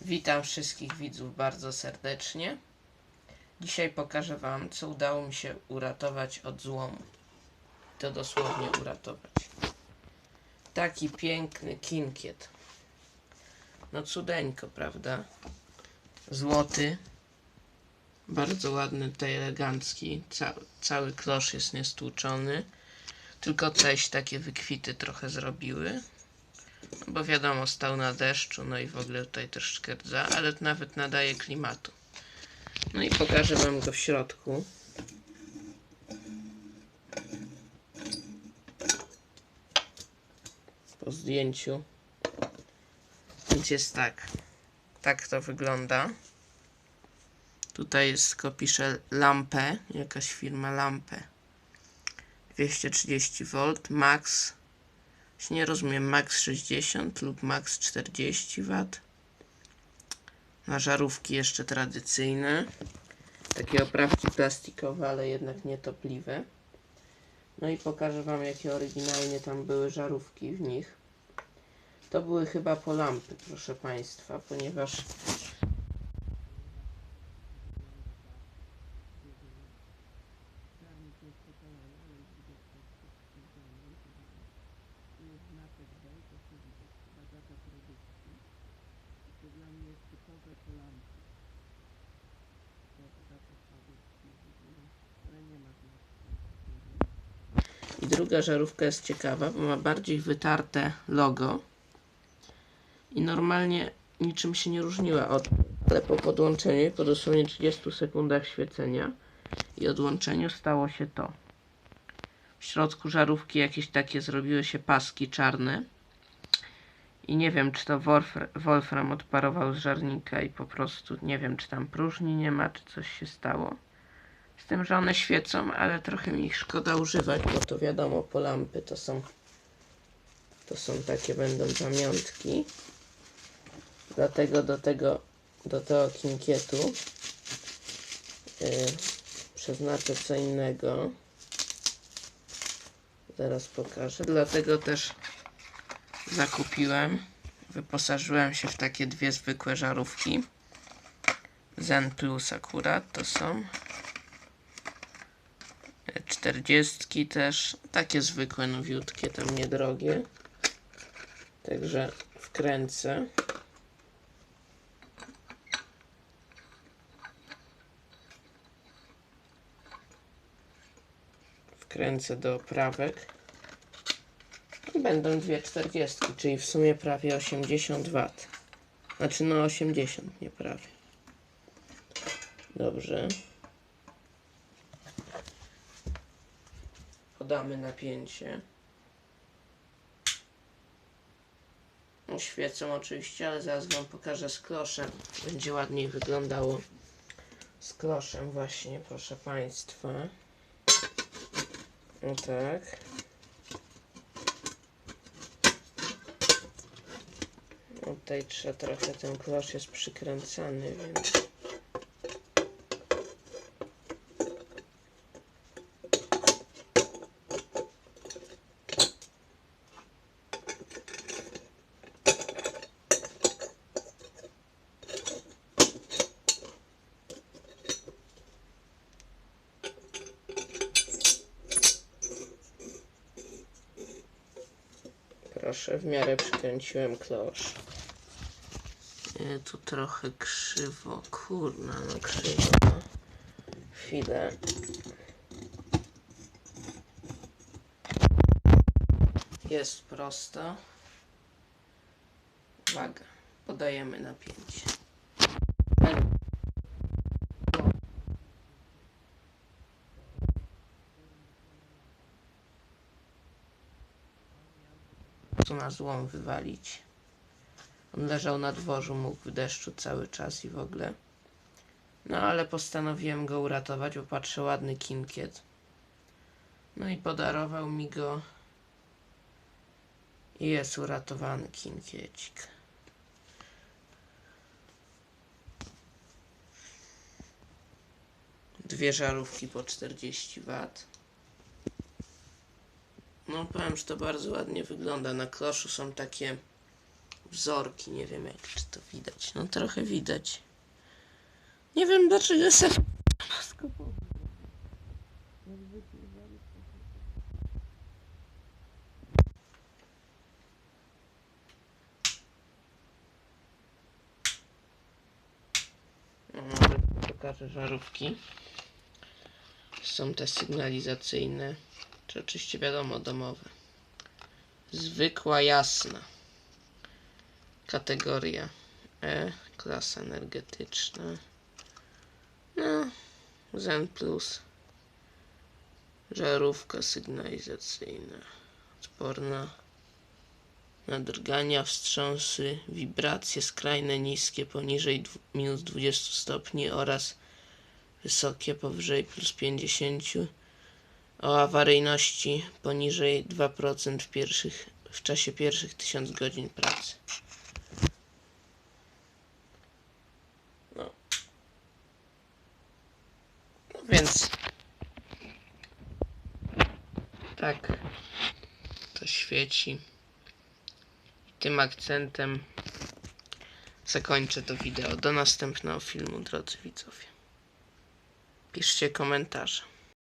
Witam wszystkich widzów bardzo serdecznie. Dzisiaj pokażę Wam, co udało mi się uratować od złomu. To dosłownie uratować. Taki piękny kinkiet. No cudeńko, prawda? Złoty. Bardzo ładny, tutaj elegancki. Ca cały klosz jest niestłuczony. Tylko coś takie wykwity trochę zrobiły. Bo wiadomo, stał na deszczu, no i w ogóle tutaj troszeczkę rdza, ale nawet nadaje klimatu. No i pokażę Wam go w środku. Po zdjęciu. Więc jest tak. Tak to wygląda. Tutaj jest, tylko pisze lampę, jakaś firma lampę. 230V, max Jeśli nie rozumiem, max 60 lub max 40 W. Na żarówki jeszcze tradycyjne. Takie oprawki plastikowe, ale jednak nietopliwe. No i pokażę Wam, jakie oryginalnie tam były żarówki w nich. To były chyba po lampy, proszę Państwa, ponieważ I druga żarówka jest ciekawa, bo ma bardziej wytarte logo. I normalnie niczym się nie różniła od, ale po podłączeniu, po dosłownie 30 sekundach świecenia i odłączeniu stało się to. W środku żarówki jakieś takie zrobiły się paski czarne. I nie wiem, czy to Wolfr- Wolfram odparował z żarnika i po prostu nie wiem, czy tam próżni nie ma, czy coś się stało. Z tym, że one świecą, ale trochę mi ich szkoda używać, bo to wiadomo, po lampy to są to są takie będą pamiątki. Dlatego do tego do tego kinkietu yy, przeznaczę co innego. Zaraz pokażę. Dlatego też zakupiłem, wyposażyłem się w takie dwie zwykłe żarówki. Zen Plus akurat to są. Czterdziestki też, takie zwykłe, nowiutkie, tam niedrogie. Także wkręcę. Wkręcę do oprawek. Będą dwie czterdziestki, czyli w sumie prawie 80 W. Znaczy no 80, nie prawie. Dobrze. Podamy napięcie. Świecą oczywiście, ale zaraz Wam pokażę z kloszem. Będzie ładniej wyglądało z kloszem właśnie, proszę Państwa. No tak. No tutaj trzeba trochę, ten klosz jest przykręcany, więc... Proszę, w miarę przykręciłem klosz. E, tu trochę krzywo, kurna, no krzywo. No. Chwilę. Jest prosto. Uwaga, podajemy napięcie. tu na złom wywalić. On leżał na dworzu, mógł w deszczu cały czas i w ogóle. No ale postanowiłem go uratować, bo patrzę ładny kinkiet. No i podarował mi go. I jest uratowany kinkiecik. Dwie żarówki po 40 W. No powiem, że to bardzo ładnie wygląda. Na kloszu są takie wzorki. Nie wiem, jak czy to widać. No trochę widać. Nie wiem, dlaczego może pokażę żarówki. Są te sygnalizacyjne, czy oczywiście wiadomo domowe. Zwykła jasna. Kategoria E, klasa energetyczna. No, Zen Plus. Żarówka sygnalizacyjna. Odporna na drgania, wstrząsy, wibracje skrajne niskie poniżej minus 20 stopni oraz wysokie powyżej plus 50 o awaryjności poniżej 2% w, pierwszych, w czasie pierwszych 1000 godzin pracy. No. no więc tak to świeci. Tym akcentem zakończę to wideo. Do następnego filmu, drodzy widzowie. Piszcie komentarze.